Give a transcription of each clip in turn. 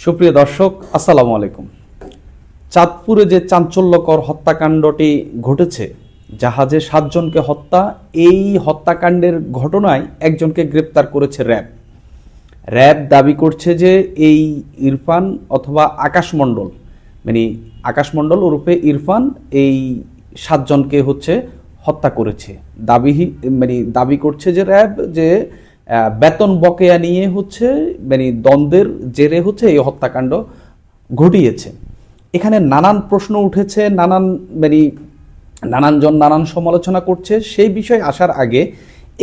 সুপ্রিয় দর্শক, আসসালামু আলাইকুম। চাঁদপুরে যে চাঞ্চল্যকর হত্যাকাণ্ডটি ঘটেছে, জাহাজে সাতজনকে হত্যা, এই হত্যাকাণ্ডের ঘটনায় একজনকে গ্রেপ্তার করেছে র্যাব। র্যাব দাবি করছে যে এই ইরফান অথবা আকাশমণ্ডল মানে আকাশমণ্ডল ওরূপে ইরফান এই সাতজনকে হচ্ছে হত্যা করেছে। দাবি মানে দাবি করছে যে র্যাব যে বেতন বকেয়া নিয়ে হচ্ছে মানে দ্বন্দ্বের জেরে হচ্ছে এই হত্যাকাণ্ড ঘটিয়েছে। এখানে নানান প্রশ্ন উঠেছে, নানান মানে নানানজন নানান সমালোচনা করছে। সেই বিষয়ে আসার আগে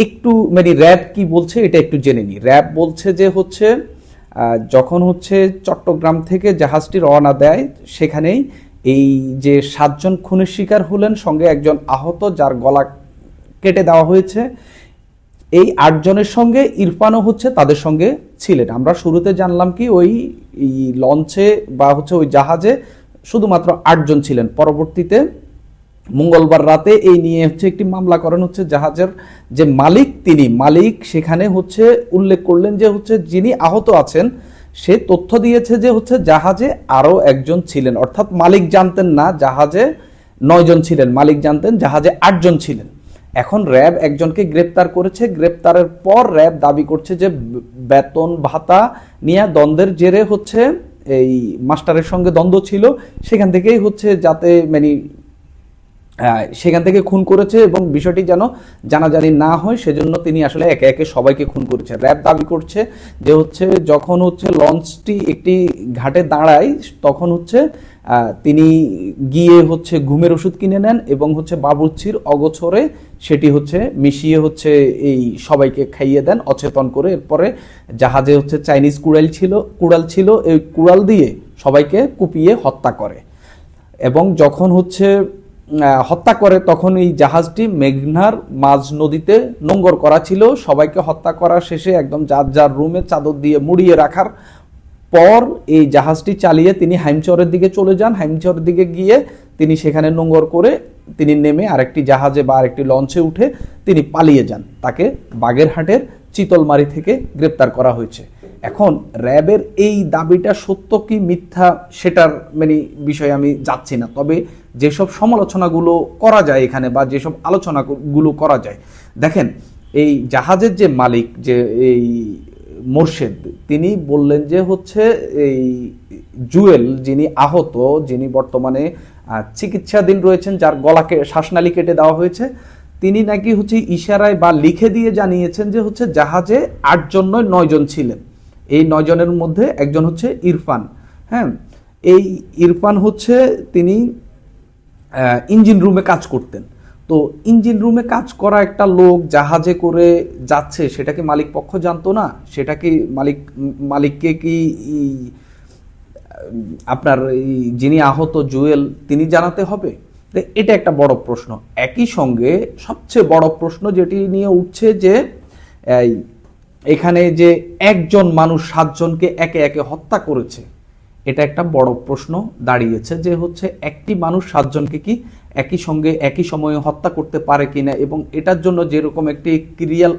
একটু মানে র্যাব কি বলছে এটা একটু জেনে নিই। র্যাব বলছে যে হচ্ছে যখন হচ্ছে চট্টগ্রাম থেকে জাহাজটি রওনা দেয়, সেখানেই এই যে সাতজন খুনের শিকার হলেন, সঙ্গে একজন আহত যার গলা কেটে দেওয়া হয়েছে। এই আটজনের সঙ্গে ইরফানও হচ্ছে তাদের সঙ্গে ছিলেন। আমরা শুরুতে জানলাম কি ওই লঞ্চে বা হচ্ছে ওই জাহাজে শুধুমাত্র আটজন ছিলেন। পরবর্তীতে মঙ্গলবার রাতে এই নিয়ে হচ্ছে একটি মামলা করেন হচ্ছে জাহাজের যে মালিক তিনি। মালিক সেখানে হচ্ছে উল্লেখ করলেন যে হচ্ছে যিনি আহত আছেন, সে তথ্য দিয়েছে যে হচ্ছে জাহাজে আরও একজন ছিলেন। অর্থাৎ মালিক জানতেন না, জাহাজে নয়জন ছিলেন। মালিক জানতেন জাহাজে আটজন ছিলেন। এখন র্যাব একজনকে গ্রেপ্তার করেছে। গ্রেপ্তারের পর র্যাব দাবি করছে যে, বেতন ভাতা নিয়ে দ্বন্দ্বের জেরে হচ্ছে এই মাস্টারের সঙ্গে দ্বন্দ্ব ছিল। সেখান থেকেই হচ্ছে যাতে মানে সেখান থেকে খুন করেছে এবং বিষয়টি যেন জানাজানি না হয়, সেজন্য তিনি আসলে একে একে সবাইকে খুন করেছে। র্যাব দাবি করছে যে হচ্ছে যখন হচ্ছে লঞ্চটি একটি ঘাটে দাঁড়ায়, তখন হচ্ছে তিনি গিয়ে হচ্ছে ঘুমের ওষুধ কিনে নেন এবং হচ্ছে বাবুর্চির অগোছরে সেটি হচ্ছে মিশিয়ে হচ্ছে এই সবাইকে খাইয়ে দেন, অচেতন করে। এরপরে জাহাজে হচ্ছে চাইনিজ কুড়াল ছিল কুড়াল ছিল, এই কুড়াল দিয়ে সবাইকে কুপিয়ে হত্যা করে। এবং যখন হচ্ছে হত্যা করে, তখন এই জাহাজটি মেঘনার মাঝ নদীতে নোঙ্গর করা ছিল। সবাইকে হত্যা করা শেষে একদম যার যার রুমে চাদর দিয়ে মুড়িয়ে রাখার পর এই জাহাজটি চালিয়ে তিনি হাইমচরের দিকে চলে যান। হাইমচরের দিকে গিয়ে তিনি সেখানে নোঙ্গর করে তিনি নেমে আরেকটি জাহাজে বা আরেকটি লঞ্চে উঠে তিনি পালিয়ে যান। তাকে বাগেরহাটের চিতলমারি থেকে গ্রেপ্তার করা হয়েছে। এখন র্যাবের এই দাবিটা সত্য কি মিথ্যা সেটার মানে বিষয়ে আমি যাচ্ছি না। তবে যেসব সমালোচনাগুলো করা যায় এখানে বা যেসব আলোচনাগুলো করা যায়, দেখেন এই জাহাজের যে মালিক যে এই মোর্শেদ, তিনি বললেন যে হচ্ছে এই জুয়েল যিনি আহত, যিনি বর্তমানে চিকিৎসাধীন রয়েছেন, যার গলাকে, শ্বাসনালী কেটে দেওয়া হয়েছে, তিনি নাকি হচ্ছে ইশারায় বা লিখে দিয়ে জানিয়েছেন যে হচ্ছে জাহাজে আটজন নয়, নয়জন ছিলেন। এই নয়জনের মধ্যে একজন হচ্ছে ইরফান হ্যাঁ? এই ইরফান হচ্ছে তিনি ইঞ্জিন রুমে কাজ করতেন। তো ইঞ্জিন রুমে কাজ করা একটা লোক জাহাজে করে যাচ্ছে, সেটা কি মালিক পক্ষ জানতো না? সেটা কি মালিক, মালিককে কি আপনার যিনি আহত জুয়েল, তিনি জানাতে হবে? এটা একটা বড় প্রশ্ন। একই সঙ্গে সবচেয়ে বড় প্রশ্ন যেটি নিয়ে উঠছে যে এখানে যে একজন মানুষ সাতজনকে একে একে হত্যা করেছে, এটা একটা বড় প্রশ্ন দাঁড়িয়েছে যে হচ্ছে একটি মানুষ সাতজনকে কি একই সঙ্গে একই সময়ে হত্যা করতে পারে কিনা এবং এটার জন্য যেরকম একটি ক্রিয়াল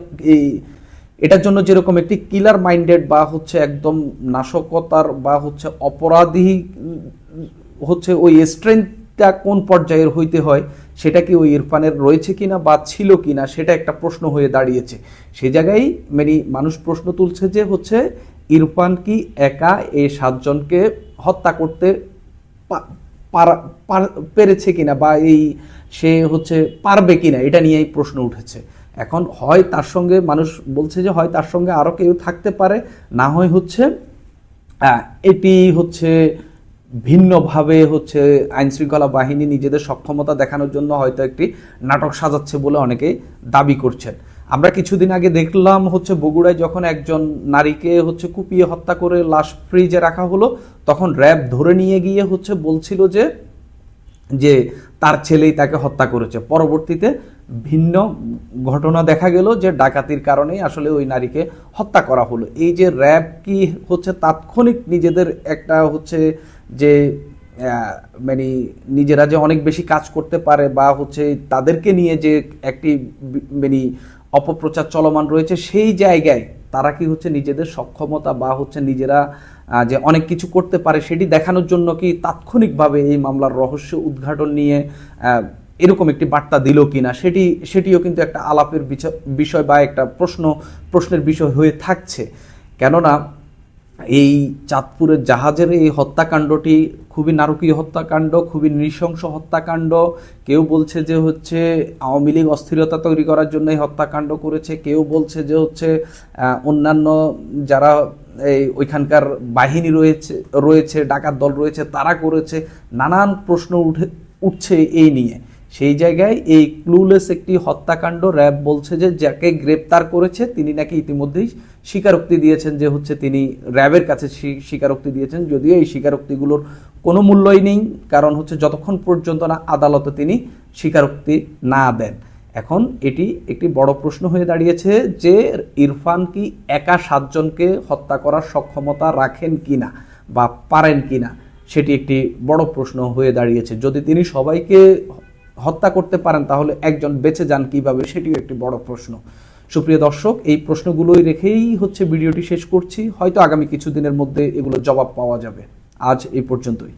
এটার জন্য যেরকম একটি কিলার মাইন্ডেড বা হচ্ছে একদম নাশকতার বা হচ্ছে অপরাধী, হচ্ছে ওই স্ট্রেংথটা কোন পর্যায়ের হইতে হয় সেটা কি ওই ইরফানের রয়েছে কিনা বা ছিল কিনা সেটা একটা প্রশ্ন হয়ে দাঁড়িয়েছে। সে জায়গায় মানে মানুষ প্রশ্ন তুলছে যে হচ্ছে ইরফান কি একা এই সাতজনকে হত্যা করতে পেরেছে কিনা বা এই সে হচ্ছে পারবে কিনা এটা নিয়েই প্রশ্ন উঠেছে। এখন হয় তার সঙ্গে মানুষ বলছে যে হয় তার সঙ্গে আরও কেউ থাকতে পারে, না হয় হচ্ছে এটি হচ্ছে ভিন্নভাবে হচ্ছে আইন শৃঙ্খলা বাহিনী নিজেদের সক্ষমতা দেখানোর জন্য হয়তো একটি নাটক সাজাচ্ছে বলে অনেকে দাবি করছেন। আমরা কিছুদিন আগে দেখলাম হচ্ছে বগুড়ায় যখন একজন নারীকে হচ্ছে কুপিয়ে হত্যা করে লাশ ফ্রিজে রাখা হলো, তখন র্যাব ধরে নিয়ে গিয়ে হচ্ছে বলছিল যে যে তার ছেলেই তাকে হত্যা করেছে। পরবর্তীতে ভিন্ন ঘটনা দেখা গেল যে ডাকাতির কারণেই আসলে ওই নারীকে হত্যা করা হলো। এই যে র্যাব কি হচ্ছে তাৎক্ষণিক নিজেদের একটা হচ্ছে যে মানে নিজেরা যে অনেক বেশি কাজ করতে পারে বা হচ্ছে তাদেরকে নিয়ে যে একটি মানে অপপ্রচার চলমান রয়েছে, সেই জায়গায় তারা কি হচ্ছে নিজেদের সক্ষমতা বা হচ্ছে নিজেরা যে অনেক কিছু করতে পারে সেটি দেখানোর জন্য কি তাৎক্ষণিকভাবে এই মামলার রহস্য উদ্ঘাটন নিয়ে এরকম একটি বার্তা দিল কিনা? সেটি, সেটিও কিন্তু একটা আলাপের বিষয় বা একটা প্রশ্ন, প্রশ্নের বিষয় হয়ে থাকছে। কেননা এই চাঁদপুরের জাহাজের এই হত্যাকাণ্ডটি খুবই নারকীয় হত্যাকাণ্ড, খুবই নৃশংস হত্যাকাণ্ড। কেউ বলছে যে হচ্ছে আওয়ামী লীগ অস্থিরতা তৈরি করার জন্য এই হত্যাকাণ্ড করেছে। কেউ বলছে যে হচ্ছে অন্যান্য যারা এই ওইখানকার বাহিনী রয়েছে রয়েছে, ডাকাত দল রয়েছে, তারা করেছে। নানান প্রশ্ন উঠে, উঠছে এই নিয়ে। সেই জায়গায় এই ক্লুলেস একটি হত্যাকাণ্ড, র্যাব বলছে যে, যাকে গ্রেপ্তার করেছে, তিনি নাকি ইতিমধ্যেই স্বীকারোক্তি দিয়েছেন যে হচ্ছে তিনি র্যাবের কাছে স্বীকারোক্তি দিয়েছেন। যদিও এই স্বীকারোক্তিগুলোর কোনো মূল্যই নেই, কারণ হচ্ছে যতক্ষণ পর্যন্ত না আদালতে তিনি স্বীকারোক্তি না দেন। এখন এটি একটি বড় প্রশ্ন হয়ে দাঁড়িয়েছে যে ইরফান কি একা সাতজনকে হত্যা করার সক্ষমতা রাখেন কিনা বা পারেন কি না সেটি একটি বড় প্রশ্ন হয়ে দাঁড়িয়েছে। যদি তিনি সবাইকে হত্যা করতে পারেন, তাহলে একজন বেঁচে যান কীভাবে, সেটিও একটি বড় প্রশ্ন। সুপ্রিয় দর্শক, এই প্রশ্নগুলোই রেখেই হচ্ছে ভিডিওটি শেষ করছি। হয়তো আগামী কিছুদিনের মধ্যে এগুলো জবাব পাওয়া যাবে। আজ এই পর্যন্তই।